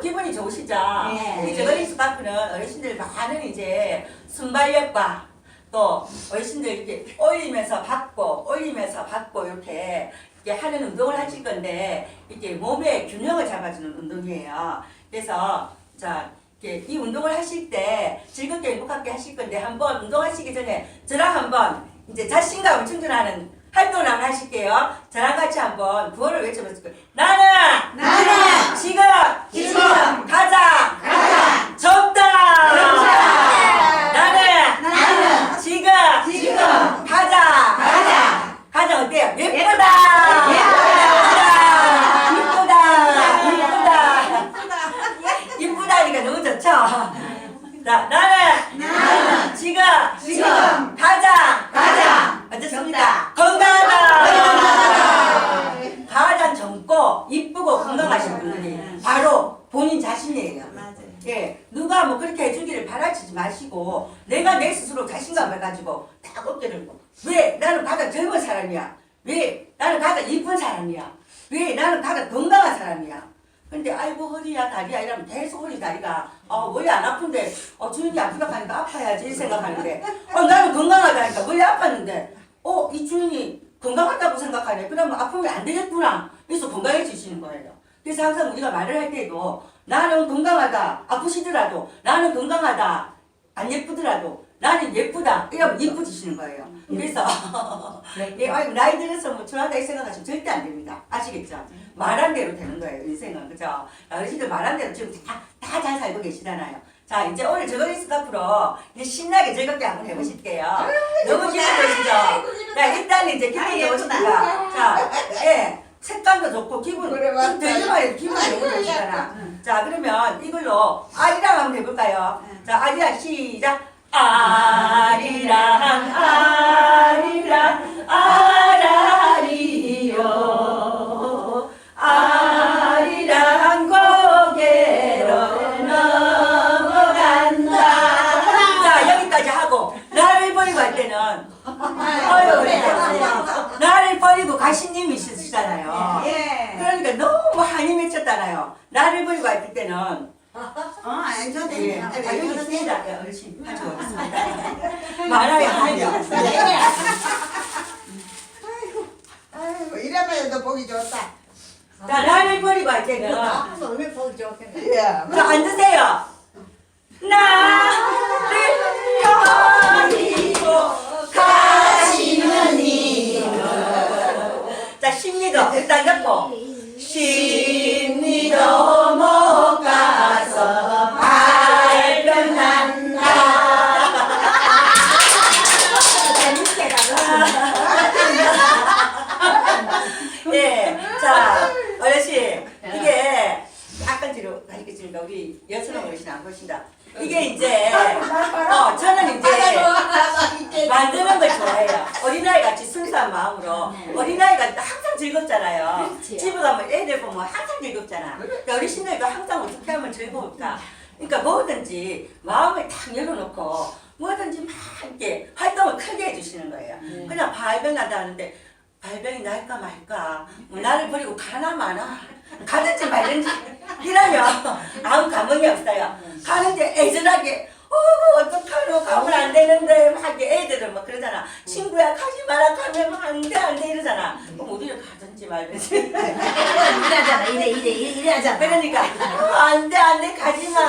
좋으시죠? 네. 이 저거리 스카프는 어르신들 많은 이제 순발력과 또 어르신들 이렇게 올리면서 받고 올리면서 받고 이렇게 이렇게 하는 운동을 하실 건데 이렇게 몸의 균형을 잡아주는 운동이에요. 그래서 자 이렇게 이 운동을 하실 때 즐겁게 행복하게 하실 건데 한번 운동하시기 전에 저랑 한번 이제 자신감을 충전하는 활동을 한번 하실게요. 저랑 같이 한번 구호를 외쳐보실 거예요. 나는 나는 지금 지금 가장 가장 적다. 적다. 나는 나는 지금 지금 가장 가장 가장 어때요? 예쁘다. 예쁘다. 예쁘다. 예쁘다. 좋죠? 자, 나는 나는 지금 지금 가장 가장 어떻습니까? 건강하다. 가장 젊고 이쁘고 건강하신 분들이 바로 본인 자신이에요. 맞아요. 예, 누가 뭐 그렇게 해주기를 바라지 마시고 내가 내 스스로 자신감을 가지고 딱 어깨를 고왜 나는 가장 젊은 사람이야? 왜 나는 가장 이쁜 사람이야? 왜 나는 가장 건강한 사람이야? 근데 아이고 허리야 다리야 이러면 계속 허리 다리가 어 원래 안 아픈데 어 주인이 아프다 하니까 아파야지 이 생각하는데. 어 나는 건강하다니까 원래 아팠는데 어 이 주인이 건강하다고 생각하네. 그러면 아프면 안 되겠구나. 그래서 건강해지시는 거예요. 그래서 항상 우리가 말을 할 때도 나는 건강하다. 아프시더라도 나는 건강하다. 안 예쁘더라도 나는 예쁘다. 이러면 예뻐지시는 거예요. 그래서 예, 아이고 나이 들어서 뭐 좋아하다 이 생각하시면 절대 안 됩니다. 아시겠죠? 말한 대로 되는 거예요 인생은. 그죠? 어르신들 말한 대로 지금 다잘 살고 계시잖아요. 자 이제 오늘 저거리 스카프로 이제 신나게 즐겁게 한번 해보실게요. 너무 기분 좋으시죠? 자 일단 이제 기분 좋으십니다. 자 예. 색감도 좋고 기분 그래, 맞다. 들기만 기분이 너무 좋으시잖아. 자 그러면 이걸로 아리랑 한번 해볼까요? 자 아리랑 시작 아리랑 아리랑 아라리요. 아리랑 고개로 넘어간다. 자 여기까지 하고 나를 버리고 할 때는 어휴, 나를 버리고 가시님이 있으시잖아요. 예. 그러니까 너무 한이 맺혔잖아요. 나를 버리고 할 때는 어. 아, 여기 있습니다. 예, 어르신 가지고 오겠습니다. 많아요, 하죠. 아이고 이래만 도 보기 좋다. 자, 나를 버리고 할 때는 자, 얼마나 보기 좋겠네. 예. 앉으세요. 나를 버리고 이는 자, 십리도 일단 잡고 십 뒤로 가시겠습니까? 우리 여수는 어르신 안 보신다. 이게 이제, 어, 저는 이제 만드는 걸 좋아해요. 어린아이 같이 순수한 마음으로. 어린아이가 항상 즐겁잖아요. 집에 가면 애들 보면 항상 즐겁잖아. 그러니까 어르신들도 항상 어떻게 하면 즐거울까? 그러니까 뭐든지 마음을 탁 열어놓고 뭐든지 막 이렇게 활동을 크게 해주시는 거예요. 그냥 발병 난다 하는데 발병이 날까 말까 뭐 나를 버리고 가나 마나 가든지 말든지 이러면 아무 감흥이 없어요. 가는데 애절하게 어 어떡하노 가면 안 되는데 막 애들은 막 그러잖아. 친구야 가지 마라 가면 안 돼 안 돼 이러잖아. 그럼 우리는 가든지 말든지 이래하잖아. 이래, 이래, 이래, 이래 하잖아. 그러니까 어, 안 돼 안 돼 가지 마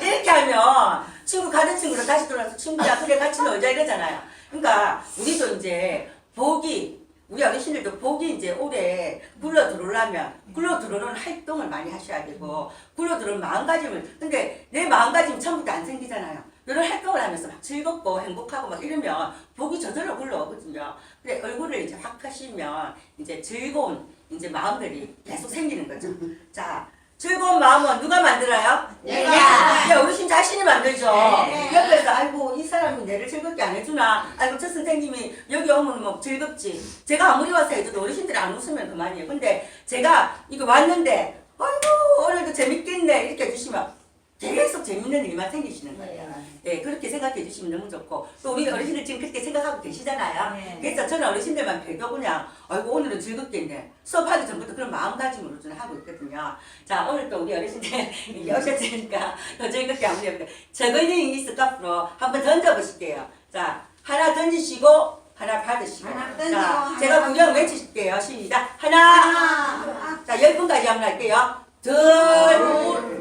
이렇게 하면 친구 가는 친구를 다시 돌아서 친구야 그래 같이 놀자 이러잖아요. 그러니까 우리도 이제 복이 우리 어르신들도 복이 이제 올해 굴러 들어오려면 굴러 들어오는 활동을 많이 하셔야 되고 굴러 들어오는 마음가짐을 근데 내 마음가짐이 처음부터 안 생기잖아요. 이런 활동을 하면서 막 즐겁고 행복하고 막 이러면 복이 저절로 굴러오거든요. 근데 얼굴을 이제 확 하시면 이제 즐거운 이제 마음들이 계속 생기는 거죠. 자, 즐거운 마음은 누가 만들어요? 내가. 야, 어르신 자신이 만들죠. 네. 옆에서 아이고 이 사람이 내를 즐겁게 안 해주나. 아이고 저 선생님이 여기 오면 뭐 즐겁지. 제가 아무리 와서 해도 어르신들이 안 웃으면 그만이에요. 근데 제가 이거 왔는데 아이고 오늘도 재밌겠네 이렇게 해주시면 계속 재밌는 일만 생기시는 거예요. 네, 그렇게 생각해 주시면 너무 좋고 또 우리 어르신들 지금 그렇게 생각하고 계시잖아요. 네. 그래서 저는 어르신들만 뵈도 그냥 아이고 오늘은 즐겁겠네. 수업하기 전부터 그런 마음가짐으로 저는 하고 있거든요. 자 오늘 또 우리 어르신들 여기 오셨으니까 더 즐겁게 한번 해볼게요. 저글링 미스 앞으로 한번 던져보실게요. 자 하나 던지시고 하나 받으시고 하나 던지고, 자 하나 제가. 구경 외치실게요. 시작 하나 자열 분까지 한번 할게요. 둘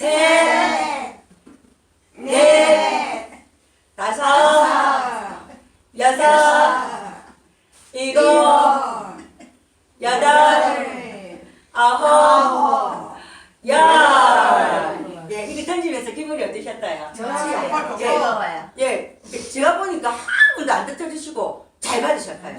셋, 넷, 다섯, 여섯, 일곱, 여덟, 아홉, 열. 예, 이게 던지면서 기분이 어떠셨어요? 좋아요. 예. 즐거워요. 예, 제가 보니까 한 분도 안 떨어지시고 잘 받으셨어요.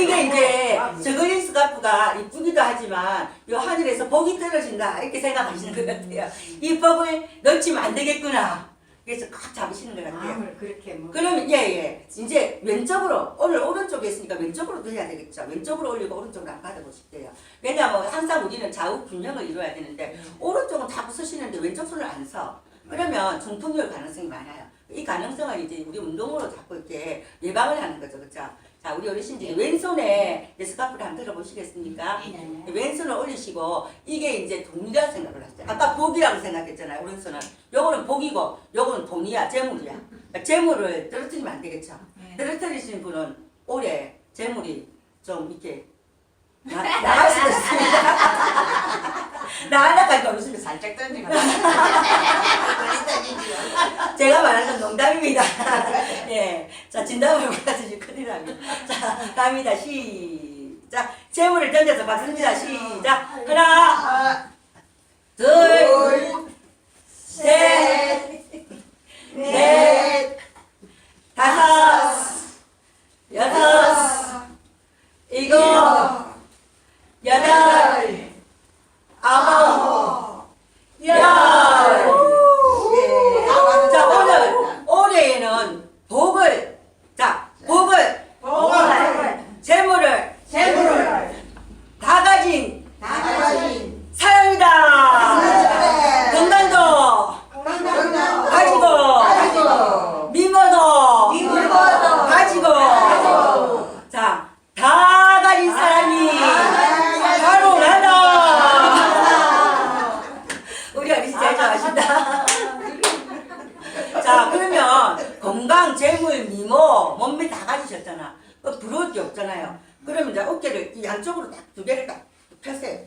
이게 이제 저글링 스카프가 이쁘기도 하지만 요 하늘에서 복이 떨어진다 이렇게 생각하시는 것 같아요. 이 복을 놓치면 안 되겠구나. 그래서 꽉 잡으시는 것 같아요. 마음을 그렇게 뭐. 그러면 예예 이제 왼쪽으로 오늘 오른쪽에 있으니까 왼쪽으로 해야 되겠죠 왼쪽으로 올리고 오른쪽으로 한번 받아보실게요 왜냐하면 항상 우리는 좌우 균형을 이루어야 되는데 오른쪽은 자꾸 쓰시는데 왼쪽 손을 안 써 그러면 중풍이 올 가능성이 많아요 이 가능성을 이제 우리 운동으로 자꾸 이렇게 예방을 하는 거죠 그렇죠 자 우리 어르신들이 왼손에 스카프를 한번 들어보시겠습니까 네. 왼손을 올리시고 이게 이제 돈이라 생각을 하세요. 아까 복이라고 생각했잖아요. 오른손은 요거는 복이고 요거는 돈이야 재물이야. 그러니까 재물을 떨어뜨리면 안 되겠죠. 네. 떨어뜨리시는 분은 올해 재물이 좀 이렇게 나, 나갈 수도 있습니다. 나가다가 어르신들 살짝 던지고 제가 말하는 건 농담입니다. 예. 자, 진담을 받아주실 큰일 납니다. 자, 갑니다. 시작. 재물을 던져서 받습니다. 시작. 하나, 둘, 셋, 넷, 다섯, 여섯, 일곱, 여덟, 아홉, 열. 자, 오늘, 올해에는 복을, 자, 복을, 재물을 다 가진 사람이다. 건강도 가지고, 미모도 가지고, 자, 다 가진 사람이 바로 나다. 우리 어르신 잘 좋아하신다. 자, 그러면 건강, 재물, 미모, 몸매 다 가지셨잖아. 그 부러울 게 없잖아요. 그러면 이제 어깨를 이 양쪽으로 딱 두 개를 딱 펴세요.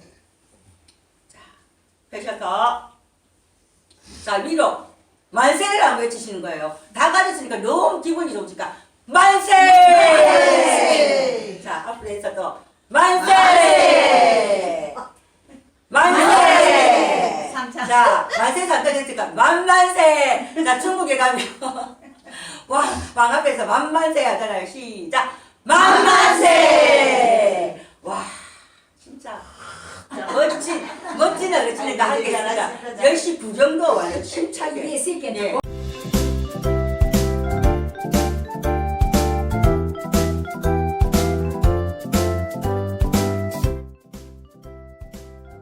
자, 펴셔서 자, 위로 만세를 한번 외치시는 거예요. 다 가졌으니까 너무 기분이 좋으니까 만세! 만세! 자, 앞으로 해서 또 만세! 만세! 삼천. 자, 만세 삼천 했으니까 만만세! 자, 중국에 가면 왕, 왕 앞에서 만만세 하잖아요. 시작! 만만세! 와, 진짜 멋진, 멋진 어르신이가 함께 했습니다. 10시 부 정도 와요. 힘차게. 이게 쉽게 예.